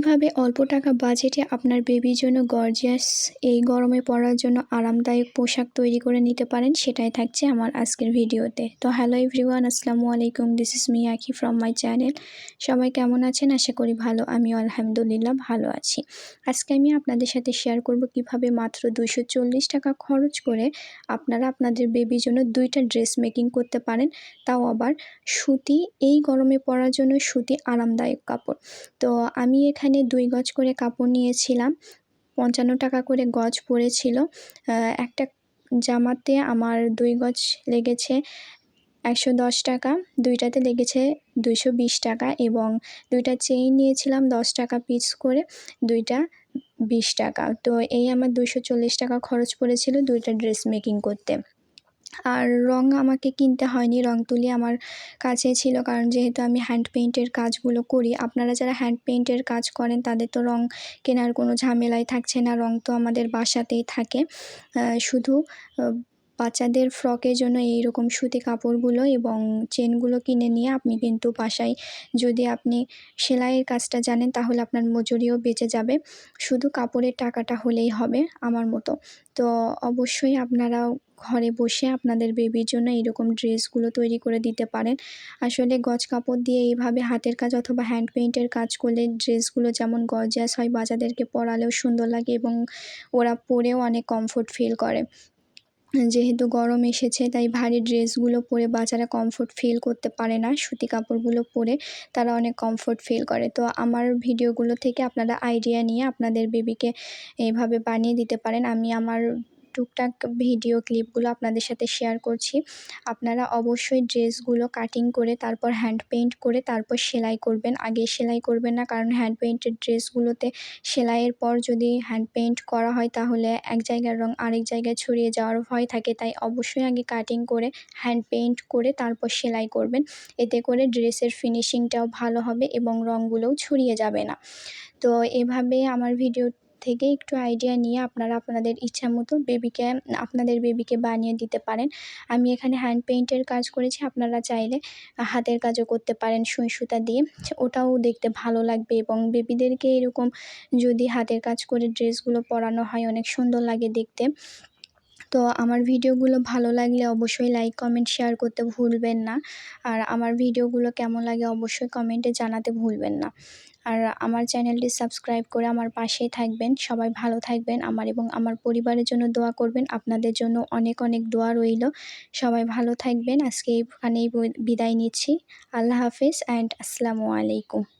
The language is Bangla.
কীভাবে অল্প টাকা বাজেটে আপনার বেবির জন্য গর্জিয়াস এই গরমে পরার জন্য আরামদায়ক পোশাক তৈরি করে নিতে পারেন, সেটাই থাকছে আমার আজকের ভিডিওতে। তো হ্যালো এভরিওয়ান আসসালামু আলাইকুম this is me Aki from my channel সবাই কেমন আছেন? আশা করি ভালো আমি আলহামদুলিল্লাহ ভালো আছি। আজকে আমি আপনাদের সাথে শেয়ার করব কীভাবে মাত্র চল্লিশ টাকা খরচ করে আপনারা আপনাদের বেবির জন্য দুইটা ড্রেস মেকিং করতে পারেন, তাও আবার সুতি, এই গরমে পরার জন্য সুতি আরামদায়ক কাপড়। তো আমি এখানে দুই গজ করে কাপড় নিয়েছিলাম। পঞ্চান্ন টাকা করে গজ পড়েছিল। একটা জামাতে আমার দুই গজ লেগেছে একশো দশ টাকা, দুইটাতে লেগেছে দুইশো বিশ টাকা এবং দুইটা চেইন নিয়েছিলাম দশ টাকা পিস করে, দুইটা বিশ টাকা। তো এই আমার দুশো চল্লিশ টাকা খরচ পড়েছিল দুইটা ড্রেস মেকিং করতে। আর রং আমাকে কিনতে হয়নি রং তুলি আমার কাছে ছিল কারণ যেহেতু আমি হ্যান্ড পেইন্টের কাজগুলো করি। আপনারা যারা হ্যান্ড পেইন্টের কাজ করেন তাদের তো রং কেনার কোনো ঝামেলাই থাকছে না রং তো আমাদের বাসাতেই থাকে। শুধু বাচ্চাদের ফ্রকের জন্য এই রকম সুতি কাপড়গুলো এবং চেনগুলো কিনে নিয়ে আপনি কিন্তু বাসায় যদি আপনি সেলাইয়ের কাজটা জানেন তাহলে আপনার মজুরিও বেঁচে যাবে। শুধু কাপড়ের টাকাটা হলেই হবে আমার মতো। তো অবশ্যই আপনারা ঘরে বসে আপনাদের বেবির জন্য এইরকম ড্রেসগুলো তৈরি করে দিতে পারেন। আসলে গজ কাপড় দিয়ে এইভাবে হাতের কাজ অথবা হ্যান্ড পেইন্টের কাজ করলে ড্রেসগুলো যেমন গজাস হয়, বাচ্চাদেরকে পরালেও সুন্দর লাগে এবং ওরা পরেও অনেক কমফোর্ট ফিল করে। যেহেতু গরম এসেছে, তাই ভারী ড্রেসগুলো পরে বাচ্চারা কমফোর্ট ফিল করতে পারে না, সুতি কাপড়গুলো পরে তারা অনেক কমফোর্ট ফিল করে। তো আমার ভিডিওগুলো থেকে আপনারা আইডিয়া নিয়ে আপনাদের বেবিকে এইভাবে বানিয়ে দিতে পারেন। আমি আমার টুকটাক ভিডিও ক্লিপগুলো আপনাদের সাথে শেয়ার করছি। আপনারা অবশ্যই ড্রেসগুলো কাটিং করে, তারপর হ্যান্ড পেইন্ট করে, তারপর সেলাই করবেন। আগে সেলাই করবেন না, কারণ হ্যান্ড পেইন্টের ড্রেসগুলোতে সেলাইয়ের পর যদি হ্যান্ড পেইন্ট করা হয়, তাহলে এক জায়গার রং আরেক জায়গায় ছড়িয়ে যাওয়ার ভয় থাকে। তাই অবশ্যই আগে কাটিং করে হ্যান্ড পেইন্ট করে, তারপর সেলাই করবেন। এতে করে ড্রেসের ফিনিশিংটাও ভালো হবে এবং রঙগুলোও ছড়িয়ে যাবে না। তো এভাবে আমার ভিডিও থেকে একটু আইডিয়া নিয়ে আপনারা আপনাদের ইচ্ছা মতো বেবিকে আপনাদের বেবিকে বানিয়ে দিতে পারেন। আমি এখানে হ্যান্ড পেইন্টের কাজ করেছি, আপনারা চাইলে হাতের কাজও করতে পারেন সুই সুতা দিয়ে। ওটাও দেখতে ভালো লাগবে এবং বেবিদেরকে এরকম যদি হাতের কাজ করে ড্রেসগুলো পরানো হয়, অনেক সুন্দর লাগে দেখতে। তো আমার ভিডিওগুলো ভালো লাগলে অবশ্যই লাইক কমেন্ট শেয়ার করতে ভুলবেন না। আর আমার ভিডিওগুলো কেমন লাগে অবশ্যই কমেন্টে জানাতে ভুলবেন না। আর আমার চ্যানেলটি সাবস্ক্রাইব করে আমার পাশেই থাকবেন। সবাই ভালো থাকবেন। আমার এবং আমার পরিবারের জন্য দোয়া করবেন। আপনাদের জন্য অনেক অনেক দোয়া রইল। সবাই ভালো থাকবেন। আজকে এইখানেই বিদায় নিচ্ছি। আল্লাহ হাফিজ। অ্যান্ড আসসালামু আলাইকুম।